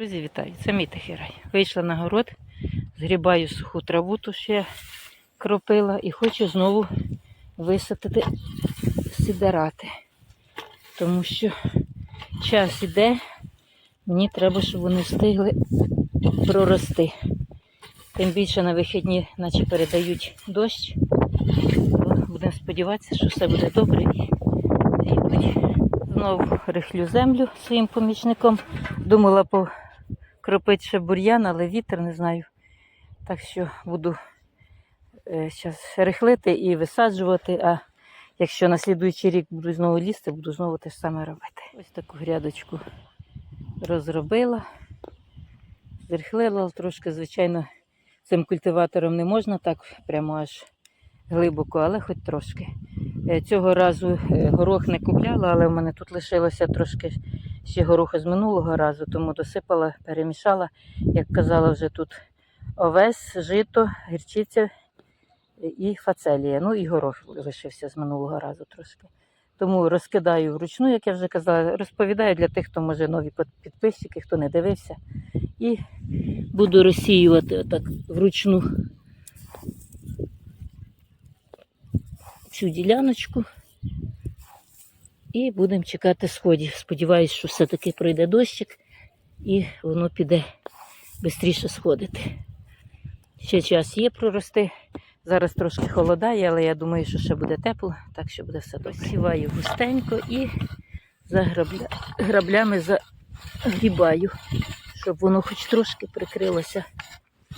Друзі, вітаю! Це мій тихий. Вийшла на город, згрібаю суху траву, ту я кропила, і хочу знову висадити сідерати. Тому що час іде, мені треба, щоб вони встигли прорости. Тим більше на вихідні, наче передають дощ. Будемо сподіватися, що все буде добре. Знову рихлю землю своїм помічником. Думала покропити ще бур'ян, але вітер не знаю. Так що буду зараз рихлити і висаджувати. А якщо на слідуючий рік буду знову лізти, буду знову те ж саме робити. Ось таку грядочку розробила, зрихлила трошки, звичайно, цим культиватором не можна так прямо аж глибоко, але хоч трошки. Е, Цього разу е, горох не купляла, але в мене тут лишилося трошки ще гороху з минулого разу, тому досипала, перемішала. Як казала, вже тут овес, жито, гірчиця і фацелія. Ну і горох лишився з минулого разу трошки. Тому розкидаю вручну, як я вже казала, розповідаю для тих, хто може нові підписчики, хто не дивився. І буду розсіювати отак вручну цю діляночку. І будемо чекати сходів. Сподіваюсь, що все-таки пройде дощик і воно піде швидше сходити. Ще час є прорости. Зараз трошки холодає, але я думаю, що ще буде тепло, так що буде все добре. Сіваю густенько і за грабля... граблями загрібаю, щоб воно хоч трошки прикрилося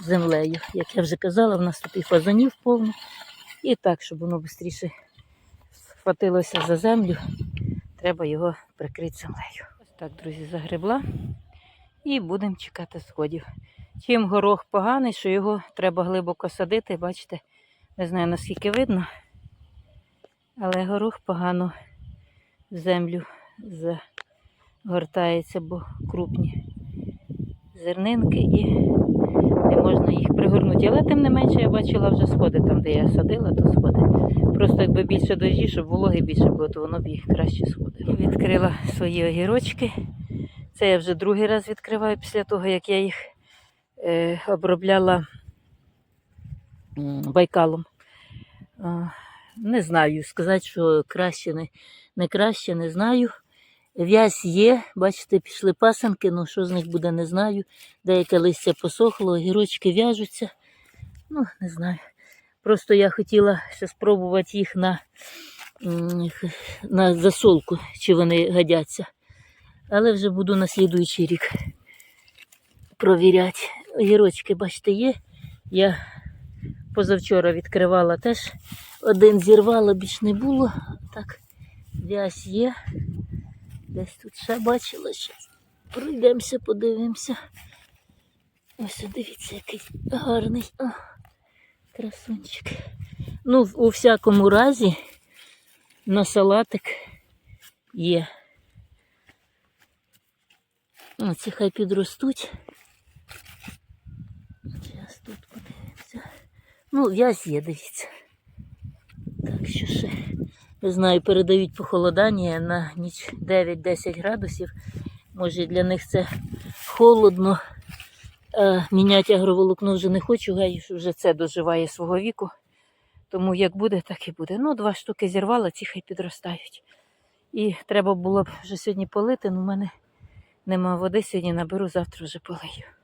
землею. Як я вже казала, в нас тут і фазанів повно. І так, щоб воно швидше схватилося за землю, треба його прикрити землею. Ось так, друзі, загребла. І будемо чекати сходів. Чим горох поганий, що його треба глибоко садити, бачите, не знаю наскільки видно, але горох погано в землю загортається, бо крупні зернинки і не можна їх пригорнути. Але тим не менше я бачила вже сходи там, де я садила, то сходи. Просто якби більше дощі, щоб вологи більше було, то воно б їх краще сходило. І Відкрила свої огірочки. Це я вже другий раз відкриваю після того, як я їх е, обробляла байкалом. Не знаю, сказати, що краще, не, не краще, не знаю. В'язь є, бачите, пішли пасанки, ну що з них буде, не знаю. Деяке листя посохло, огірочки в'яжуться. Ну, не знаю. Просто я хотіла ще спробувати їх на, на засолку, чи вони годяться. Але вже буду на слідуючий рік провіряти. Огірочки, бачите, є. Я позавчора відкривала теж. Один зірвала, більш не було. Так, в'язь є. Десь тут ще бачила ще. Пройдемося, подивимося. Ось дивіться, який гарний. О, красунчик. Ну, у всякому разі, на салатик є. Оці хай підростуть. Зараз тут подивимося. Ну, в'язь є, дивіться. Не знаю, передають похолодання на ніч 9-10 градусів. Може для них це холодно. Е, міняти агроволокно вже не хочу, що вже це доживає свого віку. Тому як буде, так і буде. Ну, два штуки зірвала, ці хай підростають. І треба було б вже сьогодні полити, але в мене нема води, сьогодні наберу, завтра вже полию.